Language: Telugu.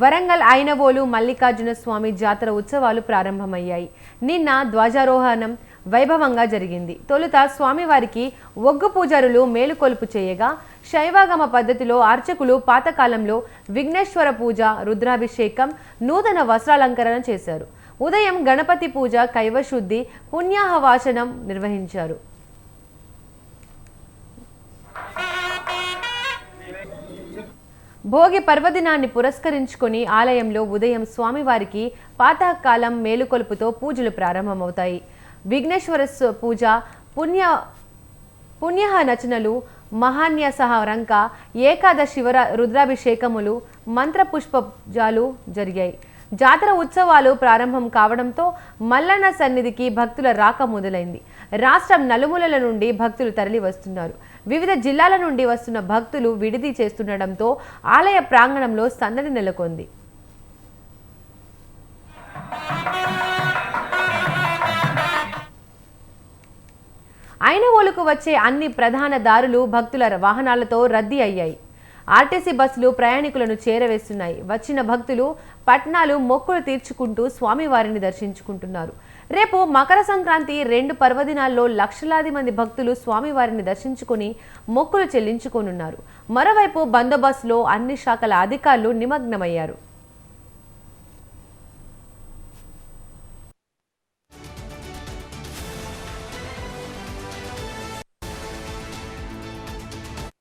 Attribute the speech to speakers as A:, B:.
A: వరంగల్ ఐనవోలు మల్లికార్జున స్వామి జాతర ఉత్సవాలు ప్రారంభమయ్యాయి. నిన్న ధ్వజారోహణం వైభవంగా జరిగింది. తొలుత స్వామివారికి ఒగ్గు పూజారులు మేలుకొలుపు చేయగా శైవాగమ పద్ధతిలో అర్చకులు పాతకాలంలో విఘ్నేశ్వర పూజ రుద్రాభిషేకం నూతన వస్త్రాలంకరణ చేశారు. ఉదయం గణపతి పూజ కైవశుద్ధి పుణ్యాహవాచనం నిర్వహించారు. భోగి పర్వదినాన్ని పురస్కరించుకుని ఆలయంలో ఉదయం స్వామివారికి పాతకాలం మేలుకొలుపుతో పూజలు ప్రారంభమవుతాయి. విఘ్నేశ్వర పూజ పుణ్య పుణ్య నచనలు మహాన్యసహ రంక ఏకాదశి రుద్రాభిషేకములు మంత్రపుష్పజాలు జరిగాయి. జాతర ఉత్సవాలు ప్రారంభం కావడంతో మల్లన్న సన్నిధికి భక్తుల రాక మొదలైంది. రాష్ట్రం నలుమూలల నుండి భక్తులు తరలి వస్తున్నారు వివిధ జిల్లాల నుండి వస్తున్న భక్తులు విడిది చేస్తుండటంతో ఆలయ ప్రాంగణంలో సందడి నెలకొంది. ఐనవోలుకు వచ్చే అన్ని ప్రధాన దారులు భక్తుల వాహనాలతో రద్దీ అయ్యాయి. ఆర్టీసీ బస్సులు ప్రయాణికులను చేరవేస్తున్నాయి. వచ్చిన భక్తులు పట్నాలు మొక్కులు తీర్చుకుంటూ స్వామివారిని దర్శించుకుంటున్నారు. రేపు మకర సంక్రాంతి రెండు పర్వదినాల్లో లక్షలాది మంది భక్తులు స్వామివారిని దర్శించుకుని మొక్కులు చెల్లించుకోనున్నారు. మరోవైపు బందోబస్తులో అన్ని శాఖల అధికారులు నిమగ్నమయ్యారు.